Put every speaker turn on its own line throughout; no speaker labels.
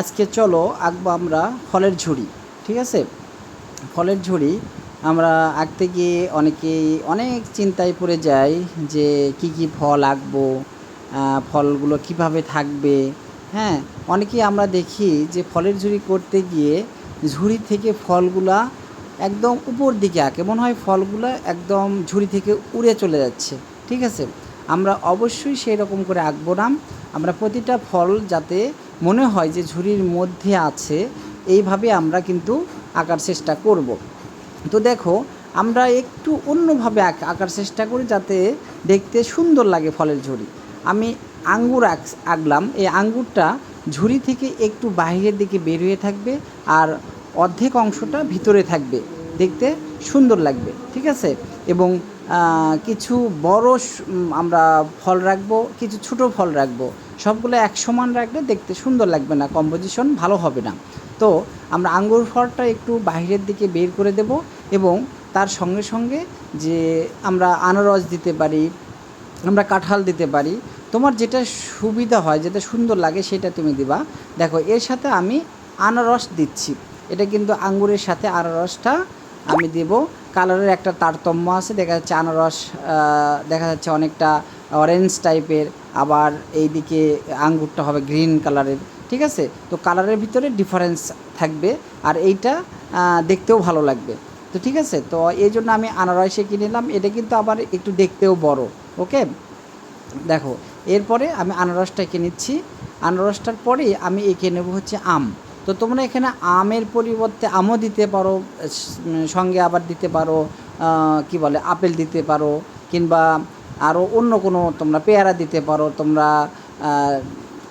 আজকে চলো আঁকবো আমরা ফলের ঝুড়ি, ঠিক আছে? ফলের ঝুড়ি আমরা আঁকতে গিয়ে অনেকেই অনেক চিন্তায় পড়ে যাই যে কি কি ফল আঁকবো ফলগুলো কীভাবে থাকবে হ্যাঁ? অনেকেই আমরা দেখি যে ফলের ঝুড়ি করতে গিয়ে ঝুড়ি থেকে ফলগুলা একদম উপর দিকে আঁকে, মনে হয় ফলগুলো একদম ঝুড়ি থেকে উড়ে চলে যাচ্ছে, ঠিক আছে? আমরা অবশ্যই সেই রকম করে আঁকবো না। আমরা প্রতিটা ফল যাতে মনে হয় যে ঝুড়ির মধ্যে আছে, এইভাবে আমরা কিন্তু আঁকার চেষ্টা করব। তো দেখো, আমরা একটু অন্যভাবে আঁক- আঁকার চেষ্টা করি যাতে দেখতে সুন্দর লাগে ফলের ঝুড়ি। আমি আঙ্গুর আঁক, আঁকলাম, এই আঙ্গুরটা ঝুড়ি থেকে একটু বাইরের দিকে বের হয়ে থাকবে আর অর্ধেক অংশটা ভিতরে থাকবে। দেখতে সুন্দর লাগবে, ঠিক আছে? এবং কিছু বড় আমরা ফল রাখব, কিছু ছোট ফল রাখব, সবগুলো এক সমান রাখলে দেখতে সুন্দর লাগবে না, কম্পোজিশন ভালো হবে না। তো আমরা আঙ্গুর ফলটা একটু বাইরের দিকে বের করে দেব এবং তার সঙ্গে সঙ্গে যে আমরা আনারস দিতে পারি, আমরা কাঁঠাল দিতে পারি, তোমার যেটা সুবিধা হয়, যেটা সুন্দর লাগে সেটা তুমি দিবা। দেখো, এর সাথে আমি আনারস দিচ্ছি, এটা কিন্তু আঙ্গুরের সাথে আনারসটা আমি দেব। কালারের একটা তারতম্য আছে, দেখা যাচ্ছে আনারস দেখা যাচ্ছে অনেকটা অরেঞ্জ টাইপের আবার এইদিকে আঙ্গুরটা হবে গ্রিন কালারের ঠিক আছে? তো কালারের ভিতরে ডিফারেন্স থাকবে, আর এইটা দেখতেও ভালো লাগবে, তো ঠিক আছে? তো এই জন্য আমি আনারসে কিনে নিলাম, এটা কিন্তু আবার একটু দেখতেও বড়, ওকে? দেখো, এরপরে আমি আনারসটা এঁকে নিচ্ছি, আনারসটার পরে আমি এঁকে নেব হচ্ছে আম। তো তোমরা এখানে আমের পরিবর্তে আমও দিতে পারো সঙ্গে আবার দিতে পারো কি বলে, আপেল দিতে পারো, কিংবা আরও অন্য কোনো তোমরা পেয়ারা দিতে পারো, তোমরা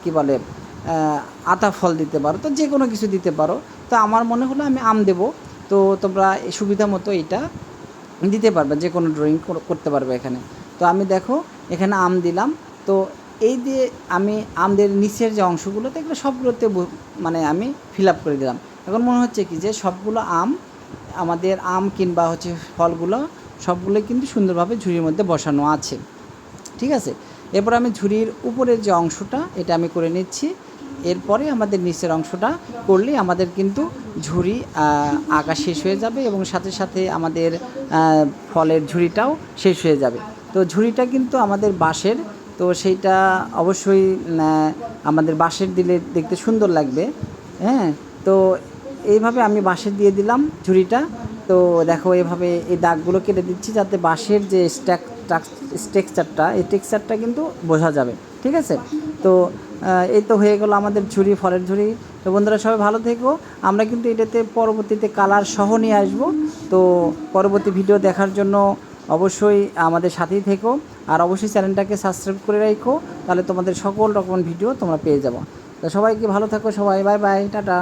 কি বলে আতা ফল দিতে পারো, তো যে কোনো কিছু দিতে পারো। তো আমার মনে হলো আমি আম দেবো, তো তোমরা সুবিধা মতো এটা দিতে পারবে, যে কোনো ড্রয়িং করতে পারবে এখানে। তো আমি দেখো, এখানে আম দিলাম, তো এই দিয়ে আমি আমদের নিচের যে অংশগুলো এগুলো সবগুলোতে মানে আমি ফিল আপ করে দিলাম। এখন মনে হচ্ছে কি যে সবগুলো আম, আমাদের আম কিংবা হচ্ছে ফলগুলো সবগুলো কিন্তু সুন্দরভাবে ঝুড়ির মধ্যে বসানো আছে। ঠিক আছে? এরপর আমি ঝুড়ির উপরের যে অংশটা, এটা আমি করে নিচ্ছি। এরপরে আমাদের নিচের অংশটা করলে আমাদের কিন্তু ঝুড়ি আঁকা শেষ হয়ে যাবে এবং সাথে সাথে আমাদের ফলের ঝুড়িটাও শেষ হয়ে যাবে। তো ঝুড়িটা কিন্তু আমাদের বাঁশের তো সেইটা অবশ্যই আমাদের বাঁশের দিলে দেখতে সুন্দর লাগবে। হ্যাঁ তো এইভাবে আমি বাঁশের দিয়ে দিলাম ঝুড়িটা। তো দেখো এভাবে এই দাগগুলো কেটে দিচ্ছি যাতে বাঁশের যে স্ট্যাক স্ট্রাকচারটা এই টেক্সচারটা কিন্তু বোঝা যাবে। ঠিক আছে? তো এই তো হয়ে গেলো আমাদের ঝুড়ি, ফলের ঝুড়ি। তো বন্ধুরা সবাই ভালো থেকো। আমরা কিন্তু এটাতে পরবর্তীতে কালার সহ নিয়ে আসব। তো পরবর্তী ভিডিও দেখার জন্য অবশ্যই আমাদের সাথেই থেকো। আর অবশ্যই চ্যানেলটাকে সাবস্ক্রাইব করে রাখো তাহলে তোমাদের সকল রকম ভিডিও তোমরা পেয়ে যাব। তো সবাইকে ভালো থাকো সবাই বাই বাই টাটা।